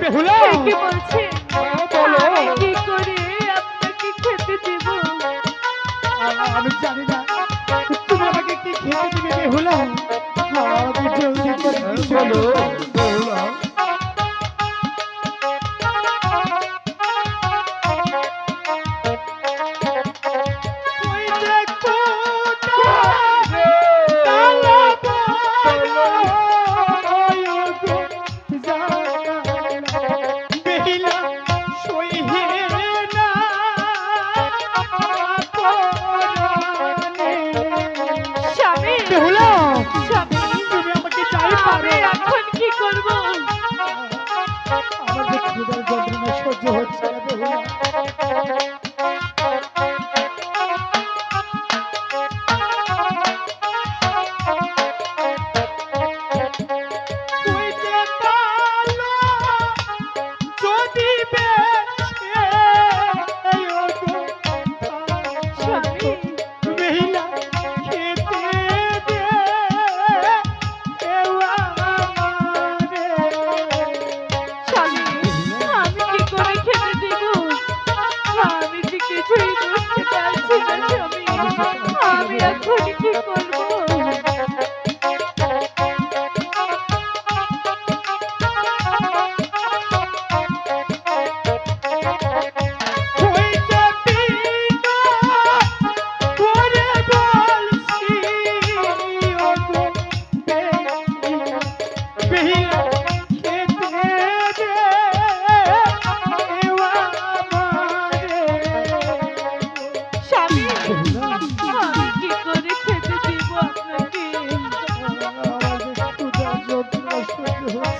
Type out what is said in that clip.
বেহুলা! কি বলছে হ্যাঁ, আমি কি করে আপনাকে খেতে দেব? আমি জানি না। খেতে দিবে Thank you. কিছুই বুঝতে পারছি না আমি আমি এখন কি করব Thank you.